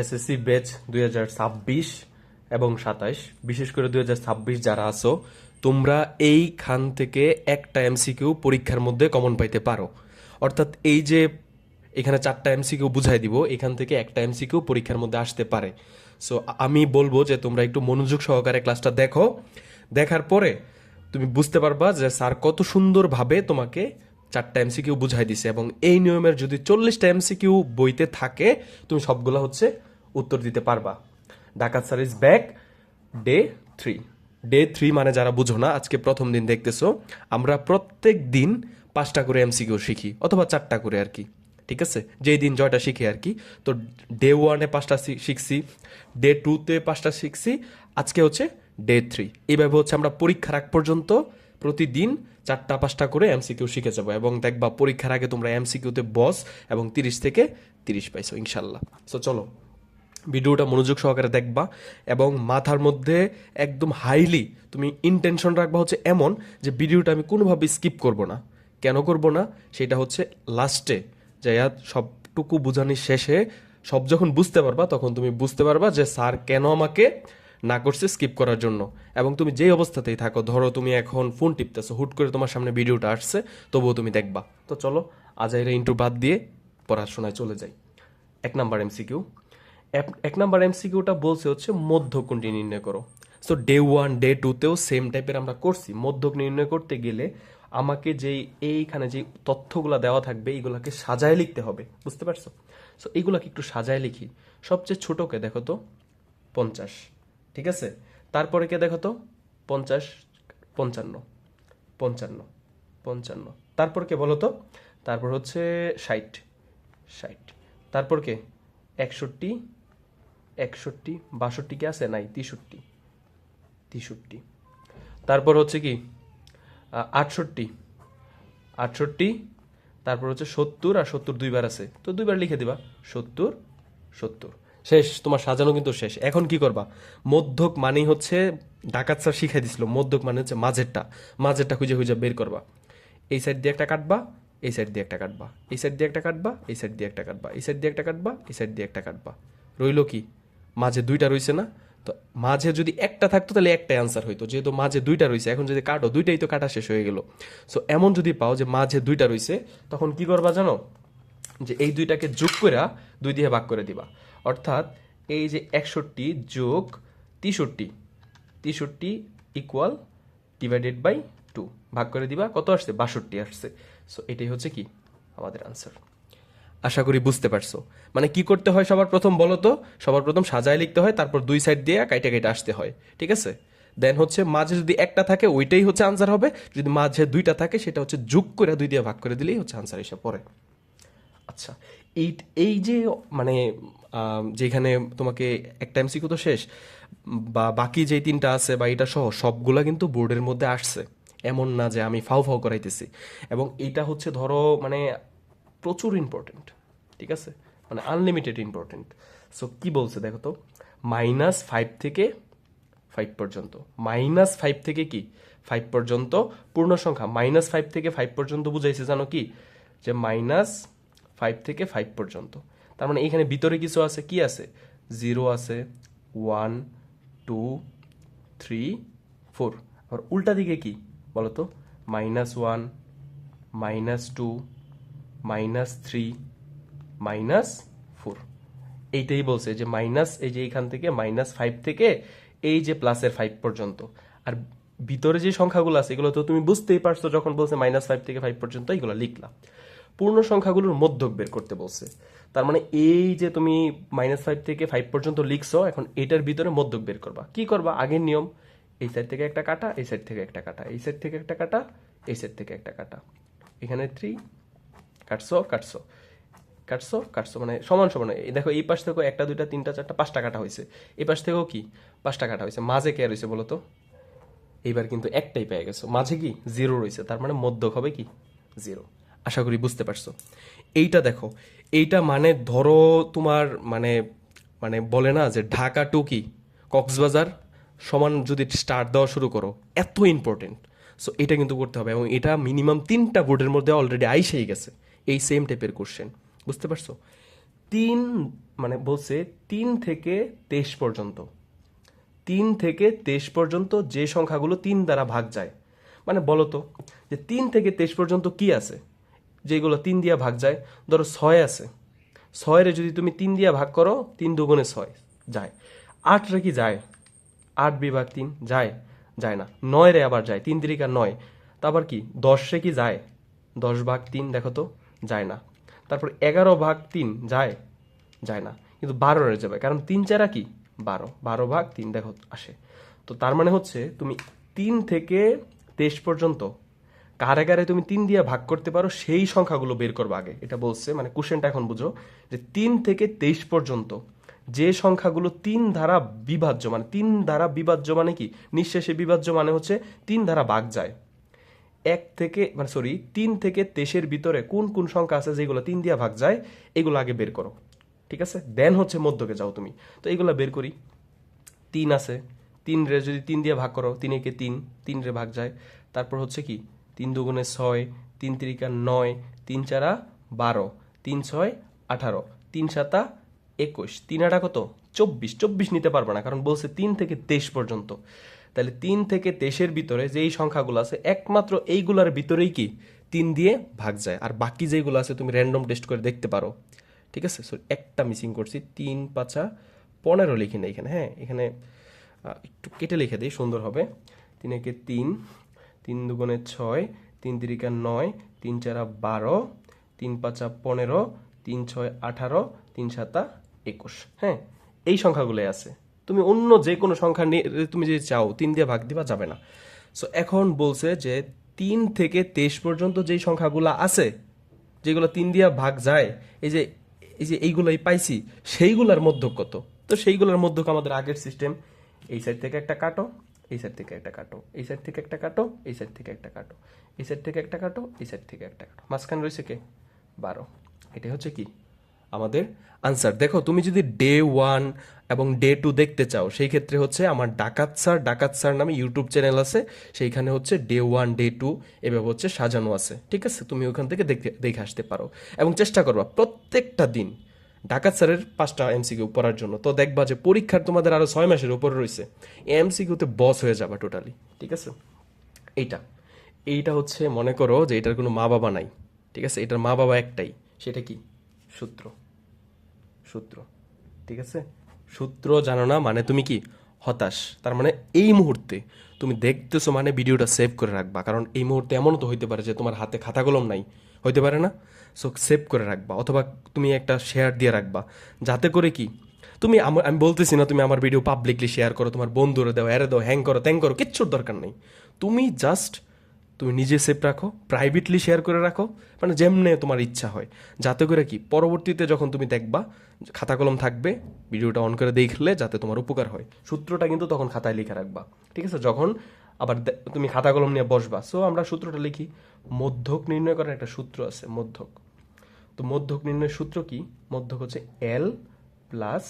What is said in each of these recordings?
SSC batch দুই হাজার ছাব্বিশ এবং সাতাইশ। বিশেষ করে দুই হাজার ছাব্বিশ যারা আছো, তোমরা এইখান থেকে একটা এমসিকিউ পরীক্ষার মধ্যে কমন পাইতে পারো। অর্থাৎ এই যে এখানে চারটা এমসিকিউ বুঝাই দিব, এখান থেকে একটা এমসিকিউ পরীক্ষার মধ্যে আসতে পারে। সো আমি বলব যে তোমরা একটু মনোযোগ সহকারে ক্লাসটা দেখো। দেখার পরে তুমি বুঝতে পারবা যে স্যার কত সুন্দরভাবে তোমাকে চারটা এমসিকিউ বুঝাই দিছে এবং এই নিয়মের যদি চল্লিশটা এমসিকিউ বইতে থাকে, তুমি সবগুলো হচ্ছে উত্তর দিতে পারবা। ডাকাত sir is back day three day three মানে যারা বুঝো না, আজকে প্রথম দিন দেখতেছো, আমরা প্রত্যেক দিন পাঁচটা করে এমসিকিউ শিখি, অথবা চারটা করে আর কি। ঠিক আছে? যেই দিন জয়টা শিখি আর কি। তো ডে ওয়ানে পাঁচটা শিখছি ডে টুতে পাঁচটা শিখছি, আজকে হচ্ছে ডে থ্রি এইভাবে হচ্ছে আমরা পরীক্ষার আগ পর্যন্ত প্রতিদিন চারটা, পাঁচটা করে এমসিকিউ শিখে যাব এবং দেখবা পরীক্ষার আগে তোমরা এমসিকিউতে বস এবং তিরিশ থেকে তিরিশ পাইছো, ইনশাল্লাহ। সো চলো, ভিডিওটা মনোযোগ সহকারে দেখবা এবং মাথার মধ্যে একদম হাইলি তুমি ইনটেনশন রাখবা হচ্ছে এমন যে ভিডিওটা আমি কোনোভাবে স্কিপ করব না। কেন করব না? সেটা হচ্ছে লাস্টে যাইয়া সবটুকু বোঝানির শেষে সব যখন বুঝতে পারবা, তখন তুমি বুঝতে পারবা যে স্যার কেন আমাকে না করছে স্কিপ করার জন্য। এবং তুমি যেই অবস্থাতেই থাকো, ধরো তুমি এখন ফোন টিপতেছো, হুট করে তোমার সামনে ভিডিওটা আসছে, তবুও তুমি দেখবা। তো চলো, আজাইরা ইন্টু বাদ দিয়ে পড়াশোনায় চলে যাই। এক নাম্বার এমসিকিউ এক নাম্বার এমসিকিউটা বলছে হচ্ছে মধ্যক কোনটি নির্ণয় করো। সো ডে ওয়ান ডে টুতেও সেম টাইপের আমরা করছি। মধ্যক নির্ণয় করতে গেলে আমাকে যেই, এইখানে যে তথ্যগুলো দেওয়া থাকবে, এইগুলাকে সাজায় লিখতে হবে। বুঝতে পারছ? সো এইগুলাকে একটু সাজায় লিখি। সবচেয়ে ছোটকে দেখো তো, পঞ্চাশ। ঠিক আছে? তারপরে কে দেখো তো? পঞ্চাশ, পঞ্চান্ন পঞ্চান্ন পঞ্চান্ন। তারপর কে বলো তো? তারপর হচ্ছে ষাট ষাট। তারপর কে? একষট্টি একষট্টি, বাষট্টি কে আছে? নাই, তেষট্টি তেষট্টি। তারপর হচ্ছে কি? আটষট্টি আটষট্টি, তারপর হচ্ছে সত্তর আর সত্তর দুইবার আছে। তো দুইবার লিখে দিবা। সত্তর সত্তর। শেষ, তোমার সাজানো কিন্তু শেষ। এখন কি করবা? মধ্যক মানেই হচ্ছে, ডাকাত স্যার শিখাই দিছিল, মধ্যক মানে হচ্ছে মাঝেরটা। মাঝেরটা খুঁজে খুঁজে বের করবা। এই সাইড দিয়ে একটা কাটবা, এই সাইড দিয়ে একটা কাটবা। এই সাইড দিয়ে একটা কাটবা, এই সাইড দিয়ে একটা কাটবা। এই সাইড দিয়ে একটা কাটবা, এই সাইড দিয়ে একটা কাটবা। রইল কি? মাঝে দুইটা রইছে না? তো মাঝে যদি একটা থাকতো, তাহলে একটাই আনসার হইতো। যেহেতু মাঝে দুইটা রইছে, এখন যদি কাটো, দুইটাই তো কাটা শেষ হয়ে গেল। সো এমন যদি পাও যে মাঝে দুইটা রইছে, তখন কি করবা জানো? যে এই দুইটাকে যোগ করে দুই দিয়ে ভাগ করে দিবা। অর্থাৎ এই যে একষট্টি যোগ তেষট্টি তেষট্টি ইকুয়াল ডিভাইডেড বাই টু ভাগ করে দিবা, কত আসছে? বাষট্টি আসছে। সো এটাই হচ্ছে কি? আমাদের আনসার আশা করি বুঝতে পারছ। মানে কি করতে হয় সবার প্রথম বলো তো? সবার প্রথম সাজায় লিখতে হয়, তারপর দুই সাইড দিয়ে কাইটা কাইটা আসতে হয়। ঠিক আছে? দেন হচ্ছে মাঝে যদি একটা থাকে, ওইটাই হচ্ছে আনসার হবে। যদি মাঝে দুইটা থাকে, সেটা হচ্ছে যোগ করে দুই দিয়ে ভাগ করে দিলেই হচ্ছে আনসার এসে পড়ে। আচ্ছা এই এই যে মানে যেখানে তোমাকে একটা এমসিকিউ তো শেষ, বা বাকি যে তিনটা আছে বা এটা সহ সবগুলা কিন্তু বোর্ডের মধ্যে আসছে। এমন না যে আমি ফাও ফাও করাইতেছি। এবং এটা হচ্ছে ধরো মানে প্রচুর ইম্পর্টেন্ট ঠিক আছে? মানে আনলিমিটেড ইম্পর্টেন্ট সো কি বলছে দেখো তো? মাইনাস ফাইভ থেকে ফাইভ পর্যন্ত। মাইনাস ফাইভ থেকে কি? ফাইভ পর্যন্ত পূর্ণ সংখ্যা মাইনাস ফাইভ থেকে ফাইভ পর্যন্ত বুঝাইছে জানো কি? যে মাইনাস ফাইভ থেকে ফাইভ পর্যন্ত। তার মানে এখানে ভিতরে কিছু আছে, কি আছে? জিরো আছে ওয়ান টু থ্রি ফোর আবার উল্টা দিকে কি বলো তো minus one minus two minus three minus four এইটাই বলছে যে মাইনাস এই যে এখান থেকে মাইনাস ফাইভ থেকে এই যে প্লাসের ফাইভ পর্যন্ত। আর ভিতরে যে সংখ্যাগুলো আছে, এগুলো তো তুমি বুঝতেই পারছ যখন বলছে মাইনাস ফাইভ থেকে ফাইভ পর্যন্ত এগুলো লিখলাম। পূর্ণ সংখ্যাগুলোর মধ্যক বের করতে বলছে। তার মানে এই যে তুমি মাইনাস ফাইভ থেকে ফাইভ পর্যন্ত লিখছো, এখন এটার ভিতরে মধ্যক বের করবা। কি করবা? আগের নিয়ম, এই সাইড থেকে একটা কাটা, এই সাইড থেকে একটা কাটা, এই সাইড থেকে একটা কাটা, এই সাইড থেকে একটা কাটা। এখানে থ্রি কাটছো কাটছো কাটছো কাটছো মানে সমান সমান। দেখো, এই পাশ থেকেও একটা, দুইটা, তিনটা, চারটা, পাঁচটা কাটা হয়েছে। এই পাশ থেকেও কি? পাঁচটা কাটা হয়েছে। মাঝে কে রয়েছে বলো তো? এইবার কিন্তু একটাই পেয়ে গেছো। মাঝে কি? জিরো রয়েছে। তার মানে মধ্যক হবে কি? জিরো আশা করি বুঝতে পারছ। এইটা দেখো, এইটা মানে ধরো তোমার মানে মানে বলে না যে ঢাকা টু কি? কক্সবাজার সমান যদি স্টার্ট দেওয়া শুরু করো, এত ইম্পর্টেন্ট সো এটা কিন্তু করতে হবে এবং এটা মিনিমাম তিনটা বোর্ডের মধ্যে অলরেডি আইসেই গেছে। এই সেম টাইপের কোশ্চেন বুঝতে পারছ? তিন মানে বলছে তিন থেকে তেইশ পর্যন্ত। তিন থেকে তেইশ পর্যন্ত যে সংখ্যাগুলো তিন দ্বারা ভাগ যায়। মানে বলো তো, যে তিন থেকে তেইশ পর্যন্ত কি আছে? যেগুলো তিন দিয়া ভাগ যায়, ধরো ছয় আছে। ছয়ের যদি তুমি তিন দিয়া ভাগ করো, তিন দুগুণে ছয় যায়। আটরে কি যায়? আট বিভাগ তিন যায় যায় না। নয় রে আবার যায়, তিন তিরিকা নয়। তারপর কি? দশে কি যায়? দশ ভাগ তিন, দেখো তো, যায় না। তারপর এগারো ভাগ তিন যায় যায় না। কিন্তু বারো রয়ে যাবে, কারণ তিন চারা কি? বারো। বারো ভাগ তিন, দেখো, আসে। তো তার মানে হচ্ছে, তুমি তিন থেকে তেইশ পর্যন্ত কারে কারে তুমি তিন দিয়ে ভাগ করতে পারো, সেই সংখ্যাগুলো বের করব আগে। এটা বলছে মানে কোশ্চেনটা এখন বুঝো, যে তিন থেকে তেইশ পর্যন্ত যে সংখ্যাগুলো তিন ধারা বিভাজ্য মানে তিন ধারা বিভাজ্য মানে কি? নিঃশেষে বিভাজ্য মানে হচ্ছে তিন ধারা ভাগ যায়। এক থেকে মানে সরি তিন থেকে তেইশের ভিতরে কোন কোন সংখ্যা আছে যেগুলো তিন দিয়া ভাগ যায়, এগুলো আগে বের করো। ঠিক আছে? দেন হচ্ছে মধ্যকে যাও তুমি। তো এগুলো বের করি। তিন আছে। তিন রে যদি তিন দিয়ে ভাগ করো, তিন একে তিন তিন রে ভাগ যায়। তারপর হচ্ছে কি? তিন দুগুণে ছয়, তিন তিরিকা নয়, তিন চারা বারো, তিন ছয় আঠারো, তিন সাতা একুশ। তিন আটা কত? চব্বিশ। চব্বিশ নিতে পারবে না, কারণ বলছে তিন থেকে তেইশ পর্যন্ত। তাহলে তিন থেকে তেইশের ভিতরে যেই সংখ্যাগুলো আছে, একমাত্র এইগুলার ভিতরেই কি? তিন দিয়ে ভাগ যায়। আর বাকি যেগুলো আছে, তুমি র্যান্ডম টেস্ট করে দেখতে পারো। ঠিক আছে? সো একটা মিসিং করছি। তিন, পাঁচা, পনেরো লিখি না এখানে। হ্যাঁ এখানে একটু কেটে লিখে দিই, সুন্দর হবে। তিন একে তিন তিন দুগুণে ছয়, তিন তিরিকা নয়, তিন চারা বারো, তিন পাঁচা পনেরো, তিন ছয় আঠারো, তিন সাতা একুশ। হ্যাঁ এই সংখ্যাগুলোই আছে। তুমি অন্য যে কোনো সংখ্যা নিয়ে তুমি যদি চাও, তিন দিয়ে ভাগ দিবা, যাবে না। সো এখন বলছে যে তিন থেকে তেইশ পর্যন্ত যেই সংখ্যাগুলো আছে, যেগুলো তিন দিয়া ভাগ যায়, এই যে এই যে এইগুলোই পাইছি, সেইগুলোর মধ্যক কত? তো সেইগুলোর মধ্যক আমাদের আগের সিস্টেম এই সাইড থেকে একটা কাটো এই সাইড থেকে একটা কাটো, এই সাইড থেকে একটা কাটো, এই সাইড থেকে একটা কাটো, এই সাইড থেকে একটা কাটো, এই সাইড থেকে একটা কাটো। মাঝখানে রয়েছে কে? বারো। এটা হচ্ছে কি? আমাদের আনসার দেখো, তুমি যদি ডে ওয়ান এবং ডে টু দেখতে চাও, সেই ক্ষেত্রে হচ্ছে আমার ডাকাত স্যার ডাকাত স্যার নামে ইউটিউব চ্যানেল আছে, সেইখানে হচ্ছে ডে ওয়ান ডে টু এভাবে হচ্ছে সাজানো আছে। ঠিক আছে? তুমি ওখান থেকে দেখতে, দেখে আসতে পারো। এবং চেষ্টা করবা, প্রত্যেকটা দিন ডাকাত স্যারের পাঁচটা এমসিকিউ পড়ার জন্য। তো দেখবা যে পরীক্ষার তোমাদের আরও ছয় মাসের উপরে রয়েছে। এমসিকিউতে বস হয়ে যাবা টোটালি ঠিক আছে? এইটা। এইটা হচ্ছে মনে করো যে এটার কোনো মা বাবা নাই, ঠিক আছে? এটার মা বাবা একটাই। সেটা কি? সূত্র। সূত্র, ঠিক আছে? সূত্র জানো না মানে তুমি কি? হতাশ। তার মানে এই মুহূর্তে তুমি দেখতেছো মানে ভিডিওটা সেভ করে রাখবা। কারণ এই মুহূর্তে এমন তো হইতে পারে যে তোমার হাতে খাতা কলম নাই। হইতে পারে না? সো সেভ করে রাখবা, অথবা তুমি একটা শেয়ার দিয়ে রাখবা। যাতে করে কি, তুমি আমার আমি বলতেছি না তুমি আমার ভিডিও পাবলিকলি শেয়ার করো, তোমার বন্ধুরা দাও, এরে দাও হ্যাং করো ত্যাং করো, কিচ্ছুর দরকার নেই। তুমি জাস্ট তুমি নিজে সেভ রাখো প্রাইভেটলি শেয়ার করে রাখো মানে যেমনে তোমার ইচ্ছা হয়। যাতে করে কি, পরবর্তীতে যখন তুমি দেখবা, খাতা কলম থাকবে ভিডিওটা অন করে দেখলে যাতে তোমার উপকার হয়। সূত্রটা কিন্তু তখন খাতায় লিখে রাখবা। ঠিক আছে? যখন আবার তুমি খাতা কলম নিয়ে বসবা সো আমরা সূত্রটা লিখি। মধ্যক নির্ণয় করার একটা সূত্র আছে, মধ্যক। তো মধ্যক নির্ণয়ের সূত্র কি? মধ্যক হচ্ছে L plus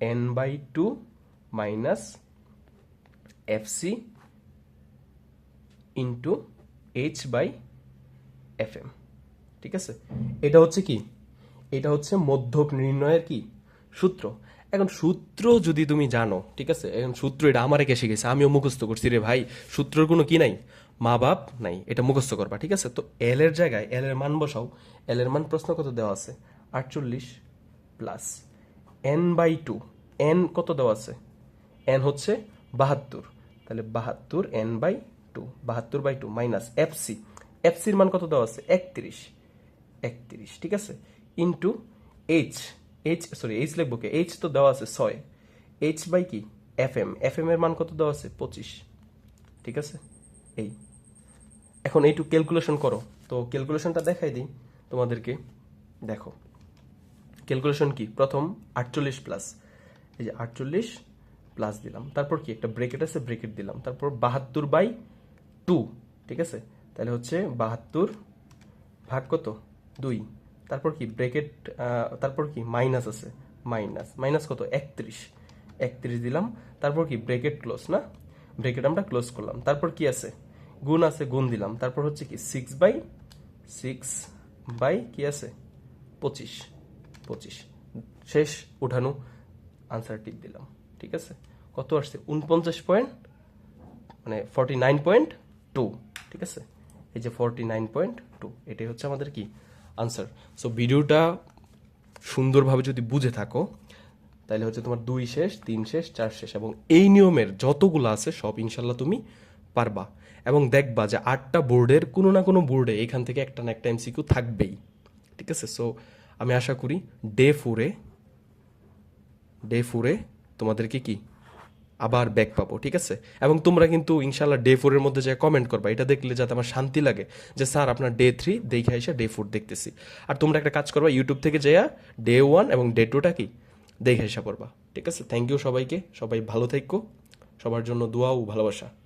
N by two minus F C into H by F M ঠিক আছে? এটা হচ্ছে কি? এটা হচ্ছে মধ্যক নির্ণয়ের কি? সূত্র। এখন সূত্র যদি তুমি জানো, ঠিক আছে? এখন সূত্র এটা আমার একে শিখেছে? আমিও মুখস্থ করছি রে ভাই। সূত্রের কোনো কি নাই? মা বাপ নাই, এটা মুখস্থ করবা, ঠিক আছে? তো এল এর জায়গায় এল এর মান বসাও। এল এর মান প্রশ্ন কত দেওয়া আছে? আটচল্লিশ plus N by two N কত দেওয়া আছে? এন হচ্ছে বাহাত্তর। তাহলে বাহাত্তর এন বাই টু বাহাত্তর বাই টু মাইনাস এফসি এফসির মান কত দেওয়া আছে? একত্রিশ। একত্রিশ, ঠিক আছে? Into H H sorry H লিখব কে? এইচ তো দেওয়া আছে ছয়। এইচ বাই কি? এফ এম এফ এম এর মান কত দেওয়া আছে? পঁচিশ। ঠিক আছে? এই। এখন এইটু ক্যালকুলেশন করো। তো ক্যালকুলেশনটা দেখাই দিই তোমাদেরকে। দেখো ক্যালকুলেশন কি? প্রথম আটচল্লিশ প্লাস এই যে আটচল্লিশ প্লাস দিলাম। তারপর কি? একটা ব্রেকেট আছে ব্রেকেট দিলাম। তারপর বাহাত্তর বাই টু ঠিক আছে? তাহলে হচ্ছে বাহাত্তর ভাগ কত? দুই। তারপর কি? ব্রেকেট তারপর কি? মাইনাস আছে। মাইনাস মাইনাস কত? একত্রিশ। একত্রিশ দিলাম। তারপর কি? ব্রেকেট ক্লোজ না? ব্রেকেট আমরা ক্লোজ করলাম। তারপর কি আছে? গুণ আছে, গুণ দিলাম। তারপর হচ্ছে কি সিক্স বাই সিক্স বাই কি আছে? পঁচিশ। পঁচিশ। শেষ উঠানো আনসার টিক দিলাম। ঠিক আছে? কত আসছে? উনপঞ্চাশ পয়েন্ট মানে ফর্টি নাইন পয়েন্ট টু ঠিক আছে? এই যে ফর্টি নাইন পয়েন্ট টু এটাই হচ্ছে আমাদের কি আনসার সো ভিডিওটা সুন্দরভাবে যদি বুঝে থাকো তাহলে হচ্ছে তোমার দুই শেষ, তিন শেষ, চার শেষ, এবং এই নিয়মের যতগুলো আছে, সব ইনশাল্লাহ তুমি পারবা। এবং দেখবা যে আটটা বোর্ডের কোনো না কোনো বোর্ডে এখান থেকে একটা না একটা এমসিকিউ থাকবেই। ঠিক আছে? সো আমি আশা করি ডে ফোরে ডে ফোরে তোমাদেরকে কি? আবার ব্যাক পাবো, ঠিক আছে? এবং তোমরা কিন্তু ইনশাল্লাহ ডে ফোরের মধ্যে যে কমেন্ট করবা। এটা দেখলে যাতে আমার শান্তি লাগে যে, স্যার, আপনার ডে থ্রি দেখে এসে ডে ফোর দেখতেছি। আর তোমরা একটা কাজ করবা ইউটিউব থেকে যেয়া ডে ওয়ান এবং ডে টুটা কি? দেখে এসে করবা ঠিক আছে? থ্যাংক ইউ সবাইকে। সবাই ভালো থাকো। সবার জন্য দোয়া ও ভালোবাসা।